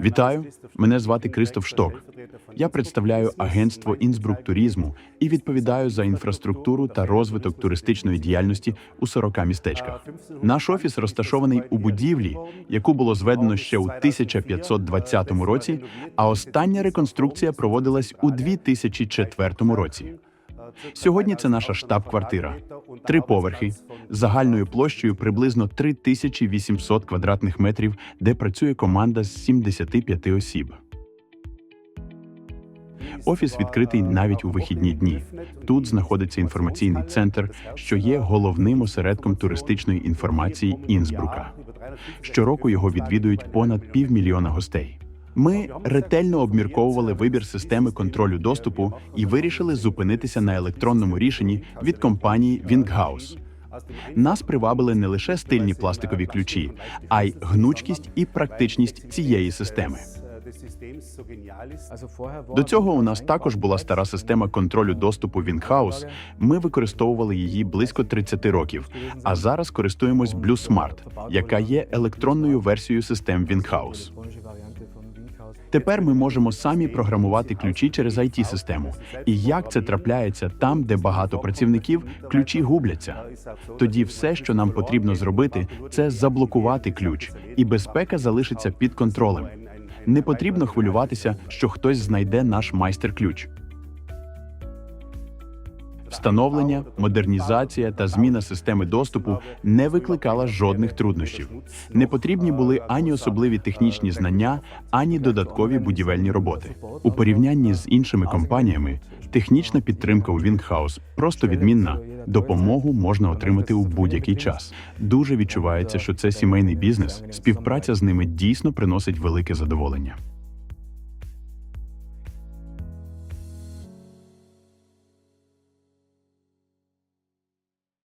Вітаю, мене звати Кристоф Шток. Я представляю агентство Інсбрук туризму і відповідаю за інфраструктуру та розвиток туристичної діяльності у 40 містечках. Наш офіс розташований у будівлі, яку було зведено ще у 1520 році, а остання реконструкція проводилась у 2004 році. Сьогодні це наша штаб-квартира. Три поверхи загальною площею приблизно 3800 квадратних метрів, де працює команда з 75 осіб. Офіс відкритий навіть у вихідні дні. Тут знаходиться інформаційний центр, що є головним осередком туристичної інформації Інсбрука. Щороку його відвідують понад півмільйона гостей. Ми ретельно обмірковували вибір системи контролю доступу і вирішили зупинитися на електронному рішенні від компанії Winghouse. Нас привабили не лише стильні пластикові ключі, а й гнучкість і практичність цієї системи. До цього у нас також була стара система контролю доступу Winghouse. Ми використовували її близько 30 років, а зараз користуємось Blue Smart, яка є електронною версією систем Winghouse. Тепер ми можемо самі програмувати ключі через it систему І як це трапляється там, де багато працівників, ключі губляться. Тоді все, що нам потрібно зробити, це заблокувати ключ, і безпека залишиться під контролем. Не потрібно хвилюватися, що хтось знайде наш майстер-ключ. Встановлення, модернізація та зміна системи доступу не викликала жодних труднощів. Не потрібні були ані особливі технічні знання, ані додаткові будівельні роботи. У порівнянні з іншими компаніями, технічна підтримка у Winghouse просто відмінна. Допомогу можна отримати у будь-який час. Дуже відчувається, що це сімейний бізнес. Співпраця з ними дійсно приносить велике задоволення.